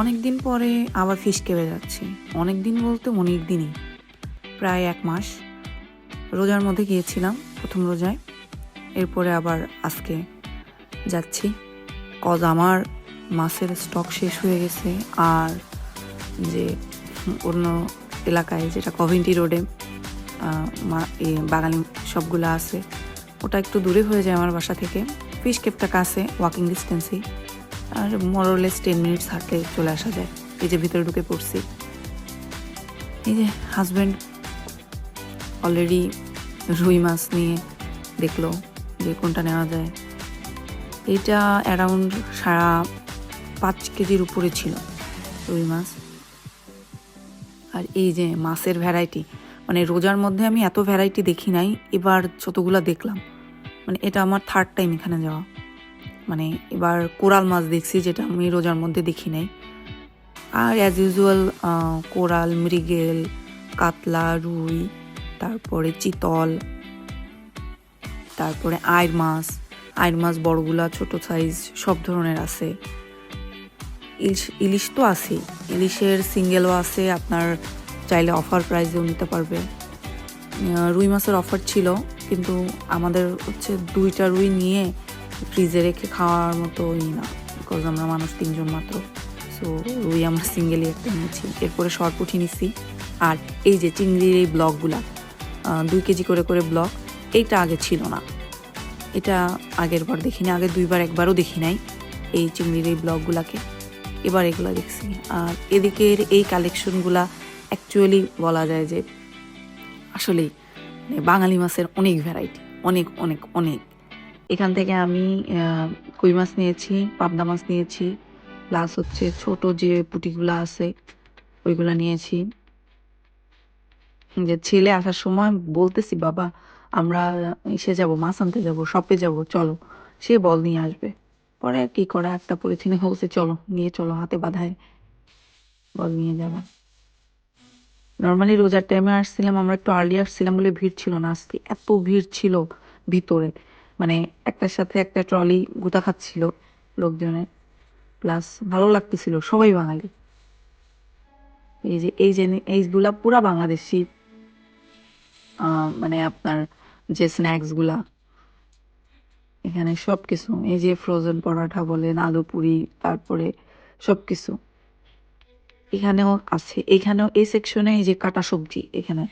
অনেক দিন পরে আবার ফিশ কেবে যাচ্ছি। অনেক দিন বলতে অনেক দিনই। প্রায় এক মাস। রোজার মধ্যে গিয়েছিলাম প্রথম রোজায়। এরপরে আবার আজকে যাচ্ছি। কজ আমার মাছের স্টক শেষ হয়ে গেছে। আর যে অন্য এলাকায় যেটা কভিন্টি রোডে বাঙালি সবগুলো আছে, ওটা একটু দূরে হয়ে যায় আমার বাসা থেকে। ফিশ কেপটা কাছে ওয়াকিং ডিস্টেন্সই আর more or less ten minutes হাঁটলে চলে আসা যায়। এই যে ভিতরে ঢুকে পড়ছি। এই যে হাজব্যান্ড অলরেডি রুই মাছ নিয়ে দেখল যে কোনটা নেওয়া যায়। এটা অ্যারাউন্ড সারা পাঁচ কেজির উপরে ছিল রুই মাছ। আর এই যে মাছের ভ্যারাইটি মানে রোজার মধ্যে আমি এত ভ্যারাইটি দেখি নাই, এবার যতগুলো দেখলাম মানে এটা আমার থার্ড টাইম এখানে যাওয়া। মানে এবার কোরাল মাছ দেখছি যেটা আমি রোজার মধ্যে দেখি নাই। আর অ্যাজ ইউজুয়াল কোরাল, মৃগেল, কাতলা, রুই, তারপরে চিতল, তারপরে আয়ের মাছ আয়ের মাছ বড়গুলা, ছোট সাইজ সব ধরনের আছে। ইলিশ ইলিশ তো আছেই। ইলিশের সিঙ্গেলও আছে, আপনার চাইলে অফার প্রাইসেও নিতে পারবে। রুই মাছের অফার ছিল, কিন্তু আমাদের হচ্ছে দুইটা রুই নিয়ে ফ্রিজে রেখে খাওয়ার মতো ই না বিকজ আমরা মানুষ তিনজন মাত্র। সো রুই আমরা সিঙ্গেলই একটা নিয়েছি এরপরে শর্টপুটি নিছি। আর এই যে চিংড়ির এই ব্লকগুলা দুই কেজি করে করে ব্লক, এইটা আগে ছিল না। এটা আগের বার দেখিনি, আগে দুইবার একবারও দেখি নাই এই চিংড়ির এই ব্লকগুলাকে। এবার এগুলো দেখছি। আর এদিকের এই কালেকশনগুলা অ্যাকচুয়ালি বলা যায় যে আসলেই মানে বাঙালি মাছের অনেক ভ্যারাইটি অনেক অনেক অনেক। এখান থেকে আমি কই মাছ নিয়েছি, পাবদা মাছ নিয়েছি, প্লাস হচ্ছে ছোট যে পুঁটিগুলো আছে, ওইগুলা নিয়েছি। যে ছেলে আসার সময় বলতেছি, বাবা, আমরা এসে যাব, মাছ আনতে যাব শপে যাব, চলো। সে বল নিয়ে আসবে। পরে কি করা, একটা পলিথিনে বলছে চলো, নিয়ে চলো, হাতে বাঁধায়। বল নিয়ে যাব। নর্মালি রোজার টাইমে আসছিলাম, আমরা একটু আর্লি আসছিলাম বলে ভিড় ছিল না, আজকে এত ভিড় ছিল ভিতরে। মানে একটার সাথে একটা ট্রলি গুতা খাচ্ছিল লোকজনের প্লাস ভালো লাগতেছিল সবাই বাঙালি। এই যে এই যে এইগুলা পুরা বাংলাদেশি মানে আপনার যে স্ন্যাক্সগুলা, এখানে সব কিছু এই যে ফ্রোজেন পরাঠা বলেন, আলু পুরি, তারপরে সব কিছু এখানেও আছে, এখানেও এই সেকশনে এই যে কাটা সবজি, এখানে।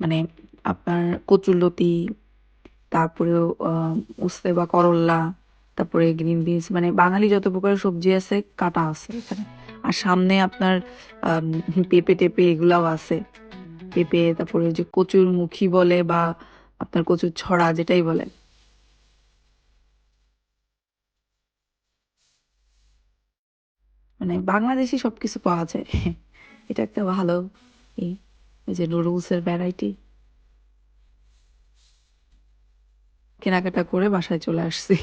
মানে আপনার কচুরলতি তারপরেও উস্তে বা করল্লা তারপরে গ্রিন বিনস মানে বাঙালি যত প্রকার সবজি আছে, কাটা আছে এখানে। আর সামনে আপনার পেঁপে টেপে এগুলাও আছে। পেঁপে, তারপরে যে কচুর মুখী বলে বা আপনার কচুর ছড়া যেটাই বলে। মানে বাংলাদেশি সবকিছু পাওয়া যায়। এটা একটা ভালো এই যে নুডলসের ভ্যারাইটি কেনাকাটা করে বাসায় চলে আসছি।